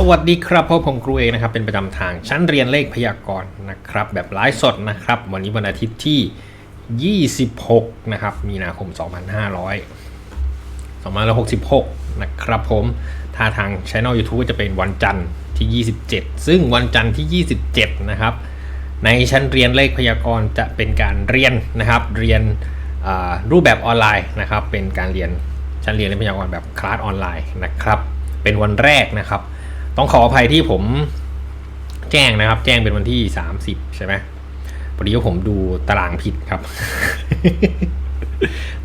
สวัสดีครับพบผมครูเอกนะครับเป็นประจำทางชั้นเรียนเลขพยากรณ์นะครับแบบไลฟ์สดนะครับวันนี้วันอาทิตย์ที่ 26 นะครับมีนาคม 2500 2566 นะครับผมถ้าทางช่อง YouTube ก็จะเป็นวันจันทร์ที่ 27 ซึ่งวันจันทร์ที่ 27 นะครับ ในชั้นเรียนเลขพยากรณ์จะเป็นการเรียนนะครับเรียนรูปแบบออนไลน์นะครับเป็นการเรียนชั้นเรียนเลขพยากรณ์แบบคลาสออนไลน์นะครับเป็นวันแรกนะครับ ต้องขออภัยที่ผมแจ้งนะครับ แจ้งเป็นวันที่30ใช่ไหมพอดีว่าผมดูตารางผิดครับ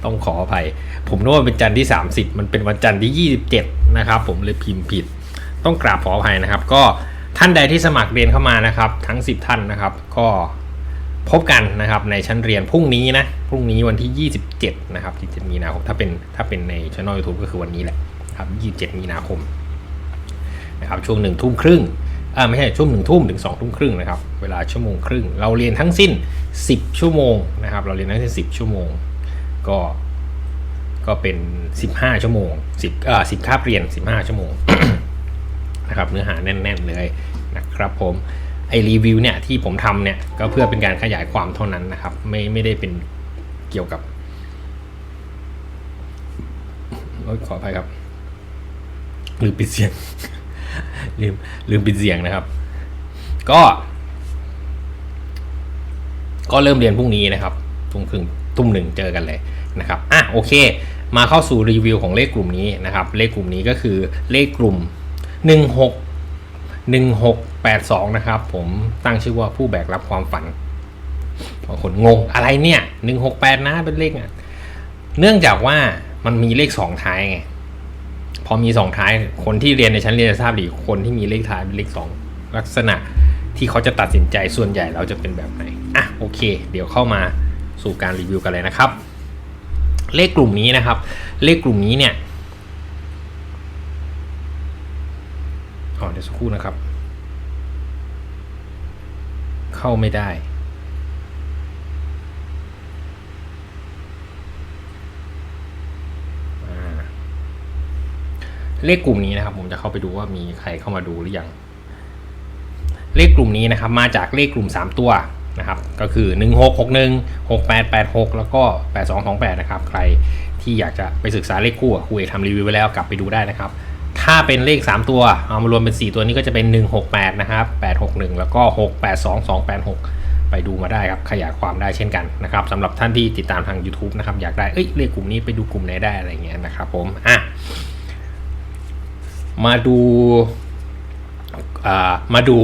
ต้องขออภัย ผมนึกว่าเป็นจันทร์ที่ 30 มันเป็นวันจันทร์ที่ 27 นะครับ ผมเลยพิมพ์ผิด ต้องกราบขออภัยนะครับ ก็ท่านใดที่สมัครเรียนเข้ามานะครับ ทั้ง 10 ท่านนะครับ ก็พบกันนะครับในชั้นเรียนพรุ่งนี้นะ พรุ่งนี้วันที่ 27 นะครับ27มีนาคมถ้าเป็นถ้าเป็นในช่อง YouTube ก็คือวันนี้แหละครับ 27 มีนาคม นะครับช่วงหนึ่งทุ่มครึ่งอ่าไม่ใช่ช่วงหนึ่งทุ่มถึงสองทุ่มครึ่งนะครับเวลาชั่วโมงครึ่ง เราเรียนทั้งสิ้น 10 ชั่วโมงนะครับเราเรียนทั้งสิ้น 10 ชั่วโมง ก็ก็เป็น 15 ชั่วโมง10อ่า10คาบเรียน 15 ชั่วโมงนะครับเนื้อหาแน่น ๆ เลยนะครับผมไอรีวิวเนี่ยที่ผมทำเนี่ยก็เพื่อเป็นการขยายความเท่านั้นนะครับไม่ไม่ได้เป็นเกี่ยวกับขออภัยครับลืมปิดเสียง ลืมลืมปิดเสียงนะครับ ก็ ก็เริ่มเรียนพรุ่งนี้นะครับทุ่มครึ่งทุ่มหนึ่งเจอกันเลยนะครับอะโอเค มาเข้าสู่รีวิวของเลขกลุ่มนี้นะครับ เลขกลุ่มนี้ก็คือเลขกลุ่ม 16 1682 นะครับ ผมตั้งชื่อว่าผู้แบกรับความฝันบางคนงงอะไรเนี่ย 168 นะเป็นเลขอะเนื่องจากว่ามันมีเลขสองท้ายไง อมีสองท้าย คนที่เรียนในชั้นเรียนจะทราบดีคนที่มีเลขท้ายเป็นเลขสองลักษณะที่เขาจะตัดสินใจส่วนใหญ่เราจะเป็นแบบไหนอะโอเค เดี๋ยวเข้ามาสู่การรีวิวกันเลยนะครับ เลขกลุ่มนี้นะครับ เลขกลุ่มนี้เนี่ยอ๋อเดี๋ยวสักครู่นะครับ เข้าไม่ได้ เลขกลุ่มนี้นะครับ ผมจะเข้าไปดูว่ามีใครเข้ามาดูหรือยัง เลขกลุ่มนี้นะครับ มาจากเลขกลุ่ม 3 ตัวนะครับ ก็คือ 1661 6886 แล้วก็ 8228 นะครับ ใครที่อยากจะไปศึกษาเลขคู่ครูเอกทำรีวิวไว้แล้วกลับไปดูได้นะครับ ถ้าเป็นเลข 3 ตัว เอามารวมเป็น 4 ตัวนี้ก็จะเป็น 168 นะครับ 861 แล้วก็ 682286 ไปดูมาได้ครับขยายความได้เช่นกันนะครับสำหรับท่านที่ติดตามทาง YouTube นะครับอยากได้เอ้ยเลขกลุ่มนี้ไปดูกลุ่มไหนได้อะไรเงี้ยนะครับผมอะ มาดูอ่ามาดู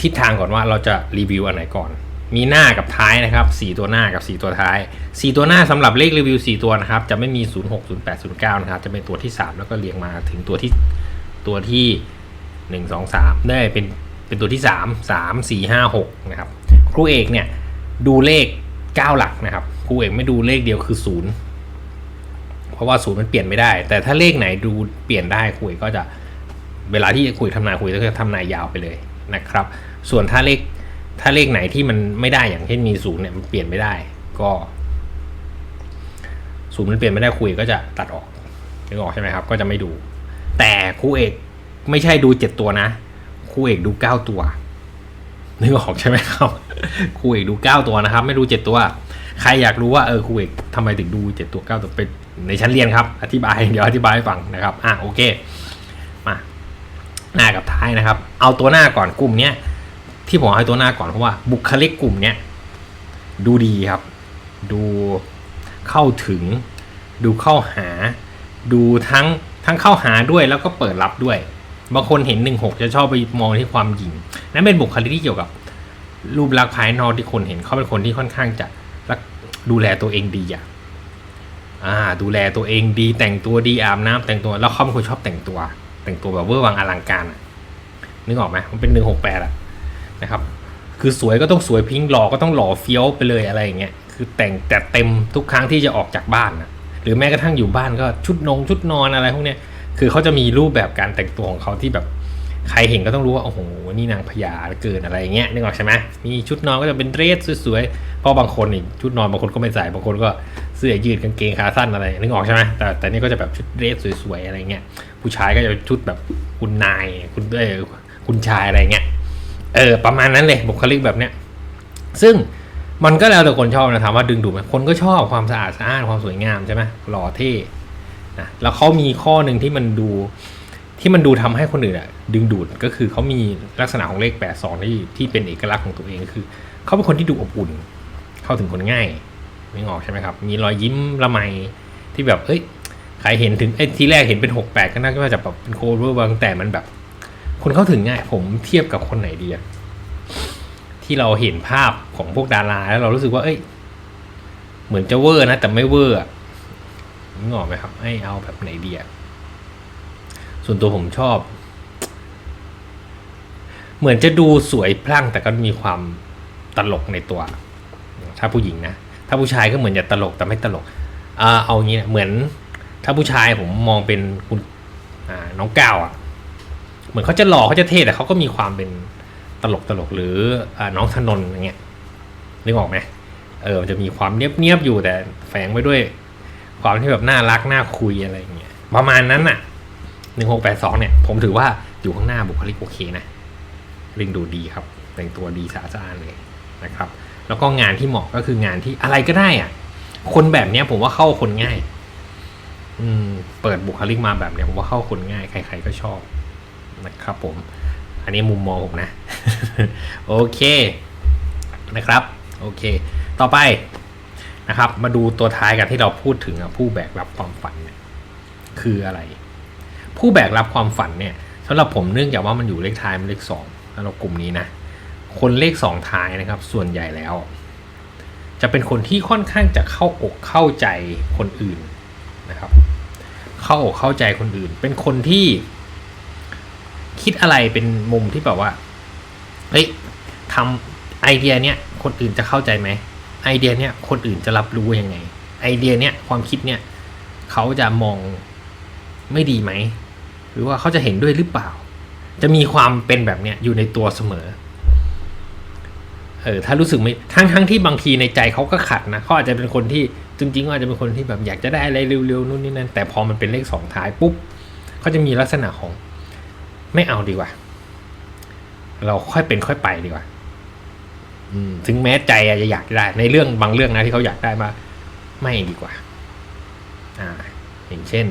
ทิศทางก่อนว่าเราจะรีวิวอันไหนก่อน มีหน้ากับท้ายนะครับ 4 ตัวหน้ากับ 4 ตัวท้าย 4 ตัวหน้าสำหรับเลขรีวิว 4 ตัวนะครับ จะไม่มี 06 08 09 นะครับ จะเป็นตัวที่ 3 แล้วก็เรียงมาถึงตัวที่ตัวที่ 1 2 3 ได้เป็นเป็นตัวที่ 3 3 4 5 6 นะครับ ครูเอกเนี่ยดูเลข 9 หลักนะครับ ครูเอกไม่ดูเลขเดียวคือ 0 เพราะว่าศูนย์มันเปลี่ยนไม่ได้ แต่ถ้าเลขไหนดูเปลี่ยนได้คุยก็จะ เวลาที่คุยทำนายคุยก็จะทำนายยาวไปเลยนะครับ ส่วนถ้าเลขถ้าเลขไหนที่มันไม่ได้อย่างเช่นมีศูนย์เนี่ยมันเปลี่ยนไม่ได้ ก็ศูนย์มันเปลี่ยนไม่ได้คุยก็จะตัดออกนึกออกใช่ไหมครับ ก็จะไม่ดู แต่ครูเอกไม่ใช่ดูเจ็ดตัวนะครูเอกดูเก้าตัวนึกออกใช่ไหมครับครูเอกดูเก้าตัวนะครับ ไม่ดูเจ็ดตัว ใครอยากรู้ว่าเออครูเอกทำไมถึงดูเจ็ดตัวเก้าตัวเป็นในชั้นเรียนครับ อธิบายเดี๋ยวอธิบายให้ฟังนะครับ อะโอเค หน้ากับท้ายนะครับ เอาตัวหน้าก่อนกลุ่มเนี้ยที่ผมเอาให้ตัวหน้าก่อนเพราะว่าบุคลิกกลุ่มเนี้ยดูดีครับ ดูเข้าถึง ดูเข้าหา ดูทั้งทั้งเข้าหาด้วยแล้วก็เปิดรับด้วยบางคนเห็นหนึ่งหกจะชอบไปมองที่ความหยิ่งนั่นเป็นบุคลิกที่เกี่ยวกับ รูปลักษณ์ภายนอกที่คนเห็นเขาเป็นคนที่ค่อนข้างจะรักดูแลตัวเองดีอะอ่า ดูแลตัวเองดีแต่งตัวดีอาบน้ำแต่งตัว แล้วเขาเป็นคนชอบแต่งตัว แต่งตัวแบบเวอร์วังอลังการอะนึกออกไหมมันเป็นหนึ่งหกแปดอะนะครับ คือสวยก็ต้องสวยพิงหล่อก็ต้องหล่อเฟี้ยวไปเลยอะไรอย่างเงี้ยคือแต่งแต่เต็มทุกครั้งที่จะออกจากบ้านนะหรือแม้กระทั่งอยู่บ้านก็ชุดนงชุดนอนอะไรพวกเนี้ยคือเขาจะมีรูปแบบการแต่งตัวของเขาที่แบบใครเห็นก็ต้องรู้ว่าโอ้โหนี่นางพญาเกินอะไรอย่างเงี้ยนึกออกใช่ไหมมีชุดนอนก็จะเป็นเดรสสวยๆเพราะบางคนนี่ชุดนอนบางคนก็ไม่ใส่บางคนก็ สื้อยืดกางเกงขาสั้นอะไรนึกออกใช่ไหมแต่แต่นี่ก็จะแบบชุดเรสสวยๆอะไรเงี้ยผู้ชายก็จะชุดแบบคุณนายคุณเออคุณชายอะไรเงี้ยเออประมาณนั้นเลยบุคลิกแบบเนี้ยซึ่งมันก็แล้วแต่คนชอบนะถามว่าดึงดูดไหมคนก็ชอบความสะอาดสะอ้านความสวยงามใช่ไหมหล่อเท่นะแล้วเขามีข้อหนึ่งที่มันดูที่มันดูทำให้คนอื่นอะดึงดูดก็คือเขามีลักษณะของเลขแปดสองที่ที่เป็นเอกลักษณ์ของตัวเองก็คือเขาเป็นคนที่ดูอบอุ่น เข้าถึงคนง่าย นึกออกใช่ไหมครับ มีรอยยิ้มละไมที่แบบเอ้ยใครเห็นถึงไอ้ทีแรกเห็นเป็นหกแปดก็น่าจะแบบเป็นโคเวอร์บางแต่มันแบบ คนเข้าถึงง่าย ผมเทียบกับคนไหนดีอะที่เราเห็นภาพของพวกดาราแล้วเรารู้สึกว่า เอ้ย เหมือนจะเวอร์นะ แต่ไม่เวอร์อะนึกออกไหมครับให้เอาแบบไหนดีอะส่วนตัวผมชอบ เหมือนจะดูสวยพลั่งแต่ก็มีความตลกในตัว ถ้าผู้หญิงนะ ถ้าผู้ชายก็เหมือนจะตลกแต่ไม่ตลกอ่าเอางี้นะเหมือนถ้าผู้ชายผมมองเป็นคุณอ่าน้องก้าวอะเหมือนเขาจะหล่อเขาจะเท่แต่เขาก็มีความเป็นตลกตลกหรืออน้องธนน์อย่างเงี้ยนึกออกไหมเออจะมีความเนียบเนียบๆอยู่แต่แฝงไว้ด้วยความที่แบบน่ารักน่าคุยอะไรอย่างเงี้ยประมาณนั้นน่ะหนึ่งหกแปดสองเนี่ย ผมถือว่าอยู่ข้างหน้าบุคลิกโอเคนะดึงดูดีครับ แต่งตัวดีสะอาดสะอ้าเลยนะครับ แล้วก็งานที่เหมาะก็คืองานที่อะไรก็ได้อะ คนแบบเนี้ยผมว่าเข้าคนง่าย อืม เปิดบุคลิกมาแบบเนี้ยผมว่าเข้าคนง่าย ใคร ๆก็ชอบนะครับ ผม อันนี้มุมมองผมนะ โอเคนะครับ โอเค ต่อไปนะครับ มาดูตัวท้ายกันที่เราพูดถึงผู้แบกรับความฝันเนี่ยคืออะไร ผู้แบกรับความฝันเนี่ยสำหรับผมเนื่องจากว่ามันอยู่เลขท้ายมันเลขสองสำหรับกลุ่มนี้นะ คนเลขสองท้ายนะครับ ส่วนใหญ่แล้ว จะเป็นคนที่ค่อนข้างจะเข้าอกเข้าใจคนอื่นนะครับ เข้าอกเข้าใจคนอื่น เป็นคนที่ คิดอะไรเป็นมุมที่แบบว่าเฮ้ยทำไอเดียเนี้ยคนอื่นจะเข้าใจไหมไอเดียเนี้ยคนอื่นจะรับรู้ยังไง ไอเดียเนี้ยความคิดเนี้ยเขาจะมองไม่ดีไหม หรือว่าเขาจะเห็นด้วยหรือเปล่า จะมีความเป็นแบบเนี้ยอยู่ในตัวเสมอ เออถ้ารู้สึกไม่ทั้งทั้งที่บางทีในใจเขาก็ขัดนะเขาอาจจะเป็นคนที่จริงๆก็อาจจะเป็นคนที่แบบอยากจะได้อะไรเร็วๆนู่นนี่นั่นแต่พอมันเป็นเลขสองท้ายปุ๊บเขาจะมีลักษณะของไม่เอาดีกว่า เราค่อยเป็นค่อยไปดีกว่าอืมถึงแม้ใจอาจจะอยากได้ ในเรื่องบางเรื่องนะที่เขาอยากได้มา ไม่ดีกว่า อ่า อย่างเช่น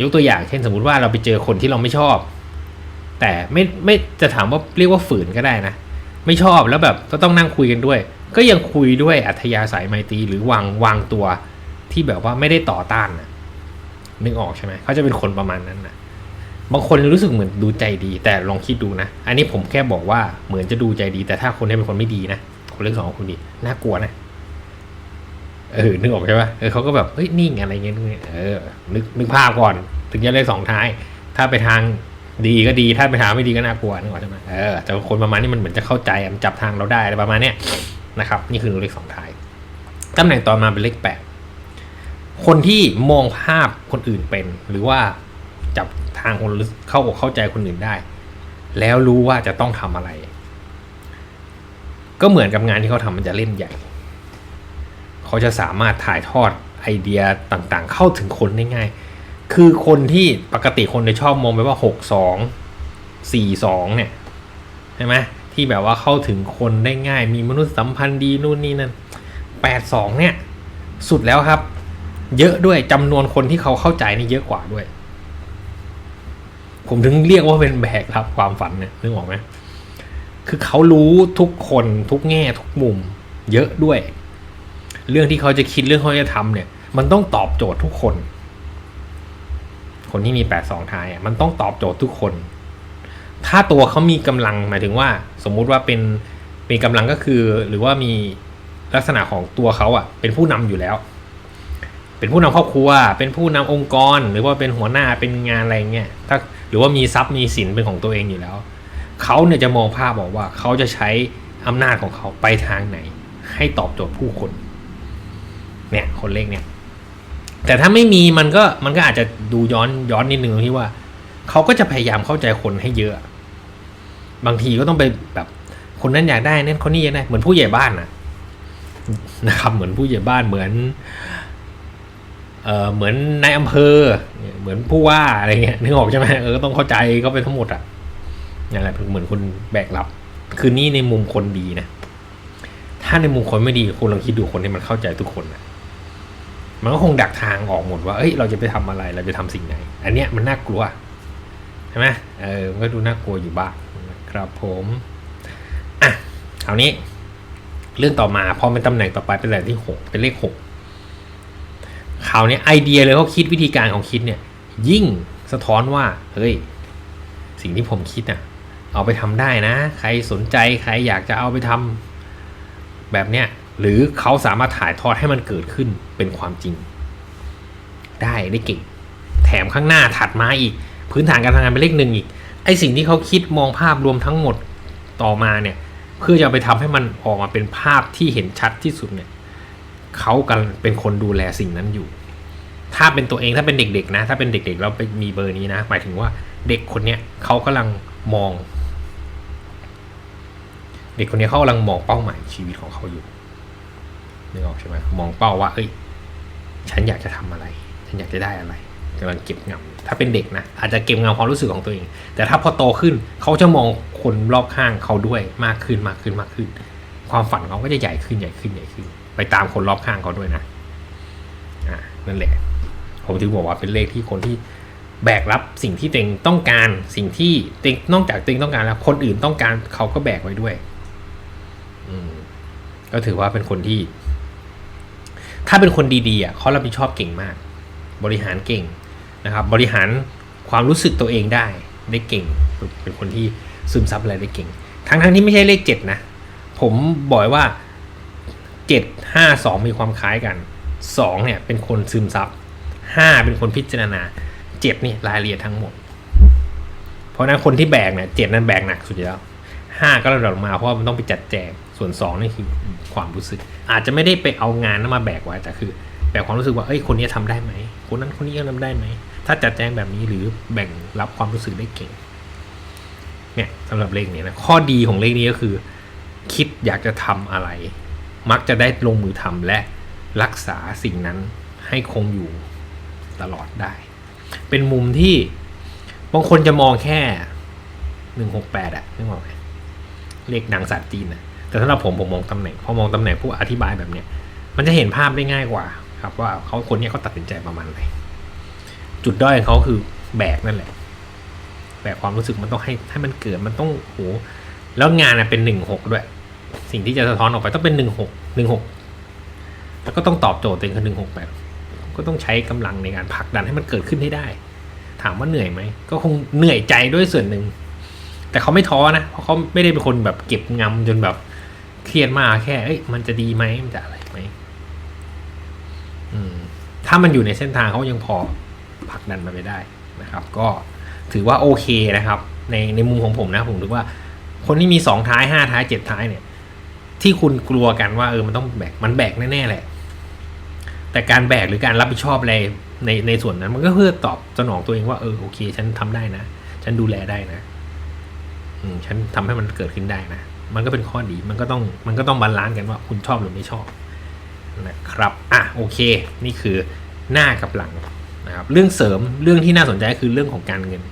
ยกตัวอย่างเช่น สมมติว่าเราไปเจอคนที่เราไม่ชอบ แต่ไม่ไม่จะถามว่าเรียกว่าฝืนก็ได้นะ ไม่ชอบแล้วแบบก็ต้องนั่งคุยกันด้วย ก็ยังคุยด้วยอัธยาศัยไมตรีหรือวางวางตัวที่แบบว่าไม่ได้ต่อต้านนะนึกออกใช่ไหมเขาจะเป็นคนประมาณนั้นนะบางคนรู้สึกเหมือนดูใจดี แต่ลองคิดดูนะ อันนี้ผมแค่บอกว่าเหมือนจะดูใจดี แต่ถ้าคนนี้เป็นคนไม่ดีนะคนเลขสองของคุณดีน่ากลัวนะเออนึกออกใช่ปะเออเขาก็แบบเฮ้ยนิ่งอะไรเงี้ยเออนึกนึกภาพก่อน ถึงจะเลขสองท้าย ถ้าไปทาง ดีก็ดีถ้าไปทาไม่ดีก็น่ากลัวนึกออกใช่ไหมเออแต่คนประมาณนี้มันเหมือนจะเข้าใจมันจับทางเราได้อะไรประมาณเนี้ยนะครับ นี่คือเลขสองท้ายตำแหน่งต่อมาเป็นเลขแปดคนที่มองภาพคนอื่นเป็น หรือว่าจับทางคนเข้าอกเข้าใจคนอื่นได้ แล้วรู้ว่าจะต้องทำอะไร ก็เหมือนกับงานที่เขาทำมันจะเล่นใหญ่ เขาจะสามารถถ่ายทอดไอเดียต่างๆ เข้าถึงคนได้ง่าย คือคนที่ปกติคนจะชอบมองไปว่าหกสองสี่สองเนี่ยใช่ไหมที่แบบว่าเข้าถึงคนได้ง่าย มีมนุษยสัมพันธ์ดีนู่นนี่นั่นแปดสองเนี่ย สุดแล้วครับ เยอะด้วยจำนวนคนที่เขาเข้าใจนี่เยอะกว่าด้วย ผมถึงเรียกว่าเป็นแบกรับความฝันเนี่ยนึกออกไหมคือเขารู้ทุกคนทุกแง่ทุกมุม เยอะด้วย เรื่องที่เขาจะคิดเรื่องเขาจะทำเนี่ย มันต้องตอบโจทย์ทุกคน คนที่มีแปดสองท้ายอะมันต้องตอบโจทย์ทุกคน ถ้าตัวเขามีกำลังหมายถึงว่า สมมุติว่าเป็นมีกำลังก็คือ หรือว่ามีลักษณะของตัวเขาอะ เป็นผู้นำอยู่แล้ว เป็นผู้นำครอบครัว เป็นผู้นำองค์กร หรือว่าเป็นหัวหน้าเป็นงานอะไรเงี้ยถ้าหรือว่ามีทรัพย์มีสินเป็นของตัวเองอยู่แล้วเขาเนี่ยจะมองภาพบอกว่าเขาจะใช้อำนาจของเขาไปทางไหน ให้ตอบโจทย์ผู้คน เนี่ย คนเลขเนี่ย แต่ถ้าไม่มีมันก็มันก็อาจจะดูย้อนย้อนนิดนึงตรงที่ว่าเขาก็จะพยายามเข้าใจคนให้เยอะ บางทีก็ต้องไปแบบคนนั้นอยากได้นั่นคนนี้อยากได้เหมือนผู้ใหญ่บ้านนะนะครับ เหมือนผู้ใหญ่บ้านเหมือนเออเหมือนนายอำเภอ เหมือนผู้ว่าอะไรเงี้ยนึกออกใช่ไหมเออต้องเข้าใจก็ไปทั้งหมดอะนั่นแหละเหมือนคนแบกรับ คือนี่ในมุมคนดีนะถ้าในมุมคนไม่ดีคุณลองคิดดูคนที่มันเข้าใจทุกคนนะ มันก็คงดักทางออกหมดว่า เอ้ย เราจะไปทำอะไร เราจะทำสิ่งไหน อันเนี้ยมันน่ากลัว ใช่ไหมเออ มันก็ดูน่ากลัวอยู่บ้างครับผม อะคราวนี้ เรื่องต่อมา พอเป็นตำแหน่งต่อไปเป็นแหน่งที่หกเป็นเลขหกคราวนี้ไอเดียเลยเขาคิดวิธีการของคิดเนี่ย ยิ่งสะท้อนว่า เฮ้ย สิ่งที่ผมคิดอะ เอาไปทำได้นะ ใครสนใจ ใครอยากจะเอาไปทำแบบเนี้ย หรือเขาสามารถถ่ายทอดให้มันเกิดขึ้นเป็นความจริง ได้ได้เก่ง แถมข้างหน้าถัดมาอีก พื้นฐานการทำงานเป็นเลขหนึ่งอีกไอสิ่งที่เขาคิดมองภาพรวมทั้งหมดต่อมาเนี่ย เพื่อจะไปทำให้มันออกมาเป็นภาพที่เห็นชัดที่สุดเนี่ยเขากำลังเป็นคนดูแลสิ่งนั้นอยู่ ถ้าเป็นตัวเองถ้าเป็นเด็กๆนะ ถ้าเป็นเด็กๆแล้วไปมีเบอร์นี้นะ หมายถึงว่าเด็กคนเนี้ยเขากำลังมอง เด็กคนนี้เขากำลังมองเป้าหมายชีวิตของเขาอยู่ นึกออกใช่ไหมมองเป้าว่าเอ้ยฉันอยากจะทำอะไร ฉันอยากจะได้อะไรกำลังเก็บงำถ้าเป็นเด็กนะอาจจะเก็บงำความรู้สึกของตัวเอง แต่ถ้าพอโตขึ้นเขาจะมองคนรอบข้างเขาด้วยมากขึ้นมากขึ้นมากขึ้น ความฝันเขาก็จะใหญ่ขึ้นใหญ่ขึ้นใหญ่ขึ้น ไปตามคนรอบข้างเขาด้วยนะอ่านั่นแหละ ผมถึงบอกว่าเป็นเลขที่คนที่แบกรับสิ่งที่ตัวเองต้องการสิ่งที่ตัวเองนอกจากตัวเองต้องการแล้ว คนอื่นต้องการเขาก็แบกไว้ด้วย อืมก็ถือว่าเป็นคนที่ ถ้าเป็นคนดีๆอะเขารับผิดชอบเก่งมาก บริหารเก่งนะครับ บริหารความรู้สึกตัวเองได้ได้เก่ง เป็นคนที่ซึมซับอะไรได้เก่ง ทั้งๆที่ไม่ใช่เลขเจ็ดนะ ผมบอกว่าเจ็ดห้าสองมีความคล้ายกันสองเนี่ยเป็นคนซึมซับห้าเป็นคนพิจารณาเจ็ดนี่รายละเอียดทั้งหมด เพราะนั้นคนที่แบกเนี่ยเจ็ดนั้นแบกหนักสุดแล้ว ห้าก็ระดับลงมาเพราะว่ามันต้องไปจัดแจงส่วนสองนี่คือความรู้สึก อาจจะไม่ได้ไปเอางานนั้นมาแบกไว้แต่คือ แบกความรู้สึกว่าเอ้ยคนนี้ทำได้ไหมคนนั้นคนนี้ทำได้ไหมถ้าจัดแจงแบบนี้หรือแบ่งรับความรู้สึกได้เก่งเนี่ยสำหรับเลขนี้นะข้อดีของเลขนี้ก็คือ คิดอยากจะทำอะไร มักจะได้ลงมือทำและรักษาสิ่งนั้นให้คงอยู่ตลอดได้ เป็นมุมที่บางคนจะมองแค่หนึ่งหกแปดอะนึกออกไหม เลขหนังสัตว์จีนนะแต่สำหรับผมผมมองตำแหน่งพอมองตำแหน่งผู้อธิบายแบบเนี้ยมันจะเห็นภาพได้ง่ายกว่า ครับว่าเขาคนเนี้ยเขาตัดสินใจประมาณไหนจุดด้อยของเขาคือแบกนั่นแหละ แบกความรู้สึกมันต้องให้ให้มันเกิดมันต้องโหแล้วงานน่ะเป็นหนึ่งหกด้วย สิ่งที่จะสะท้อนออกไปต้องเป็นหนึ่งหกหนึ่งหกแล้วก็ต้องตอบโจทย์ตัวเองคือหนึ่งหกแปดก็ต้องใช้กำลังในการผลักดันให้มันเกิดขึ้นให้ได้ ถามว่าเหนื่อยไหมก็คงเหนื่อยใจด้วยส่วนหนึ่ง แต่เขาไม่ท้อนะเพราะเขาไม่ได้เป็นคนแบบเก็บงำจนแบบเครียดมากแค่เอ้ยมันจะดีไหมมันจะอะไรไหมอืมถ้ามันอยู่ในเส้นทางเขายังพอผลักดันมาไปได้นะครับ ก็ถือว่าโอเคนะครับ ในในมุมของผมนะผมถือว่าคนที่มีสองท้ายห้าท้ายเจ็ดท้ายเนี่ย ที่คุณกลัวกันว่าเออมันต้องแบกมันแบกแน่ๆแหละ แต่การแบกหรือการรับผิดชอบอะไรในในส่วนนั้นมันก็เพื่อตอบสนองตัวเองว่าเออโอเค ฉันทำได้นะ ฉันดูแลได้นะ ฉันทำให้มันเกิดขึ้นได้นะ มันก็เป็นข้อดี มันก็ต้อง มันก็ต้องบาลานซ์กันว่าคุณชอบหรือไม่ชอบนะครับ อะโอเค นี่คือหน้ากับหลังนะครับ เรื่องเสริม เรื่องที่น่าสนใจคือเรื่องของการเงิน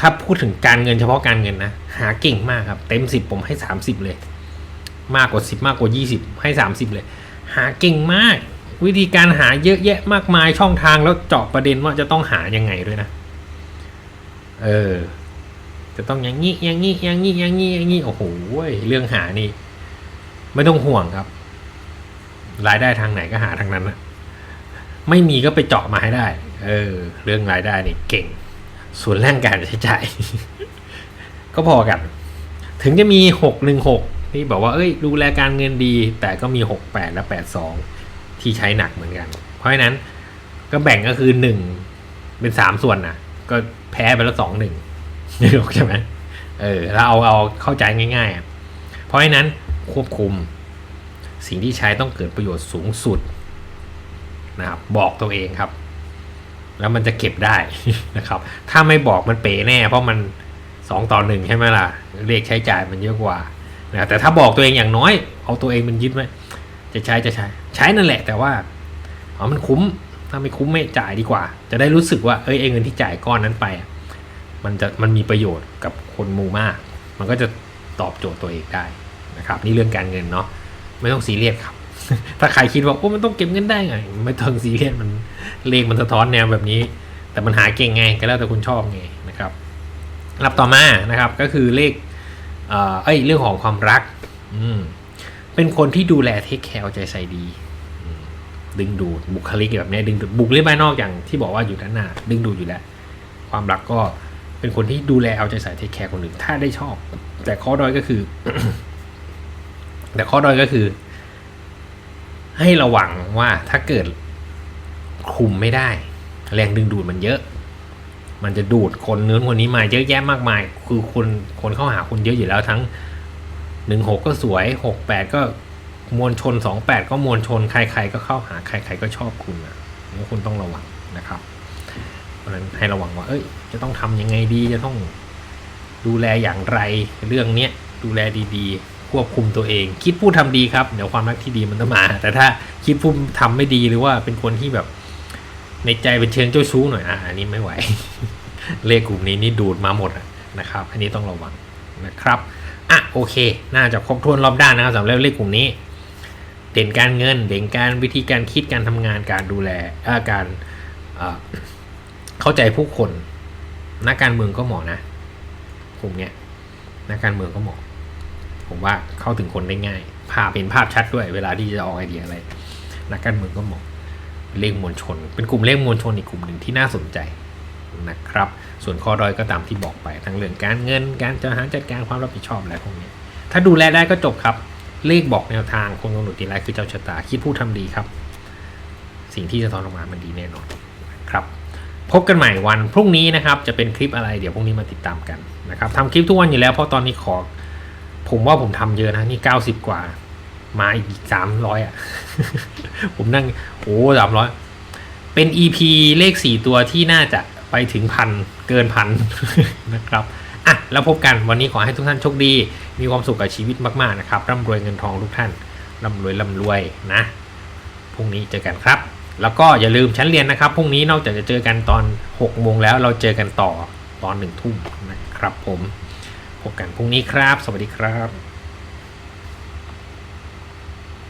ถ้าพูดถึงการเงินเฉพาะการเงินนะ หาเก่งมากครับ เต็มสิบผมให้สามสิบเลย มากกว่าสิบมากกว่ายี่สิบให้สามสิบเลย หาเก่งมาก วิธีการหาเยอะแยะมากมายช่องทางแล้วเจาะประเด็นว่าจะต้องหายังไงด้วยนะ เออ จะต้องอย่างนี้อย่างนี้อย่างนี้อย่างนี้อย่างนี้โอ้โหเรื่องหานี่ ไม่ต้องห่วงครับ รายได้ทางไหนก็หาทางนั้นนะไม่มีก็ไปเจาะมาให้ได้ เออ เรื่องรายได้นี่เก่ง ส่วนแรงการใช้จ่าย ก็พอกัน ถึงจะมีหกหนึ่งหกที่บอกว่าเอ้ย ดูแลการเงินดี แต่ก็มีหกแปดและแปดสองที่ใช้หนักเหมือนกัน เพราะฉะนั้นก็แบ่งก็คือหนึ่งเป็นสามส่วนนะก็แพ้ไปแล้วสองหนึ่ง นึกออกใช่ไหมเออแล้วเอาเอาเข้าใจง่ายๆ เพราะฉะนั้นควบคุมสิ่งที่ใช้ต้องเกิดประโยชน์สูงสุดนะครับบอกตัวเองครับ แล้วมันจะเก็บได้นะครับ ถ้าไม่บอกมันเป๋แน่ เพราะมันสองต่อหนึ่งใช่ไหมล่ะเรียกใช้จ่ายมันเยอะกว่านะแต่ถ้าบอกตัวเองอย่างน้อย เอาตัวเองมันยึดไว้จะใช้จะใช้ ใช้นั่นแหละ แต่ว่าเอมันคุ้มถ้าไม่คุ้มไม่จ่ายดีกว่า จะได้รู้สึกว่าเอ้ยไอ้เงินที่จ่ายก้อนนั้นไป มันจะมันมีประโยชน์กับคนหมู่มาก มันก็จะตอบโจทย์ตัวเองได้นะครับ นี่เรื่องการเงินเนาะไม่ต้องซีเรียสครับ ถ้าใครคิดว่าโอ้มันต้องเก็บเงินได้ไงไม่ต้องซีเรียสมันเลขมันสะท้อนแนวแบบนี้ แต่มันหาเก่งไงก็แล้วแต่คุณชอบไงนะครับรับต่อมานะครับก็คือเลขเอ้ยเรื่องของความรักอืมเป็นคนที่ดูแลเทคแคร์เอาใจใส่ดี ดึงดูดบุคลิกแบบนี้ดึงดูดบุคลิกภายนอกอย่างที่บอกว่าอยู่ด้านหน้าดึงดูดอยู่แล้ว ความรักก็ เป็นคนที่ดูแลเอาใจใส่เทคแคร์คนอื่นถ้าได้ชอบ แต่ข้อด้อยก็คือ แต่ข้อด้อยก็คือ ให้ระวังว่าถ้าเกิดคุมไม่ได้ แรงดึงดูดมันเยอะ มันจะดูดคนเนื้อคนนี้มาเยอะแยะมากมาย คือคนคนเข้าหาคุณเยอะอยู่แล้วทั้งหนึ่งหกก็สวยหกแปดก็มวลชนสองแปดก็มวลชนใครๆก็เข้าหาใคร ๆ ก็ชอบคุณนะคุณต้องระวังนะครับ เพราะฉะนั้นให้ระวังว่า เอ้ย จะต้องทำยังไงดี จะต้องดูแลอย่างไร เรื่องเนี้ยดูแลดีๆ ควบคุมตัวเอง คิดพูดทำดีครับ เดี๋ยวความรักที่ดีมันจะมา แต่ถ้าคิดพูดทำไม่ดีหรือว่าเป็นคนที่แบบในใจเป็นเชิงเจ้าชู้หน่อย อะอันนี้ไม่ไหว เลขกลุ่มนี้นี่ดูดมาหมดอะนะครับ อันนี้ต้องระวังนะครับ อะโอเค น่าจะครบถ้วนรอบด้านนะครับสำหรับเลขกลุ่มนี้ เด่นการเงิน เด่นการวิธีการคิดการทำงานการดูแลเอ่อการ เข้าใจผู้คน นักการเมืองก็เหมาะนะกลุ่มเนี้ยนักการเมืองก็เหมาะ ผมว่าเข้าถึงคนได้ง่าย ภาพเป็นภาพชัดด้วยเวลาที่จะออกไอเดียอะไร นักการเมืองก็เหมาะเลขมวลชน เป็นกลุ่มเลขมวลชนอีกกลุ่มหนึ่งที่น่าสนใจนะครับ ส่วนข้อด้อยก็ตามที่บอกไป ทั้งเรื่องการเงิน การจัดหาจัดการความรับผิดชอบอะไรพวกนี้ ถ้าดูแลได้ก็จบครับ เลขบอกแนวทางคนกำหนดตีไรคือเจ้าชะตา คิดพูดทำดีครับ สิ่งที่จะทอนออกมามันดีแน่นอน พบกันใหม่วันพรุ่งนี้นะครับ จะเป็นคลิปอะไรเดี๋ยวพรุ่งนี้มาติดตามกันนะครับทำคลิปทุกวันอยู่แล้วเพราะตอนนี้ขอ ผมว่าผมทำเยอะนะนี่เก้าสิบกว่า มาอีกสามร้อยอะ ผมนั่งโอ้สามร้อยเป็น EP เลขสี่ตัวที่น่าจะไปถึงพันเกินพันนะครับอะแล้วพบกันวันนี้ขอให้ทุกท่านโชคดี มีความสุขกับชีวิตมาก ๆ นะครับร่ำรวยเงินทองทุกท่านร่ำรวยร่ำรวยนะพรุ่งนี้เจอกันครับ แล้วก็อย่าลืมชั้นเรียนนะครับพรุ่งนี้นอกจากจะเจอกันตอน 6 โมงแล้วเราเจอกันต่อตอนหนึ่งทุ่มนะครับผม พบกันพรุ่งนี้ครับ สวัสดีครับ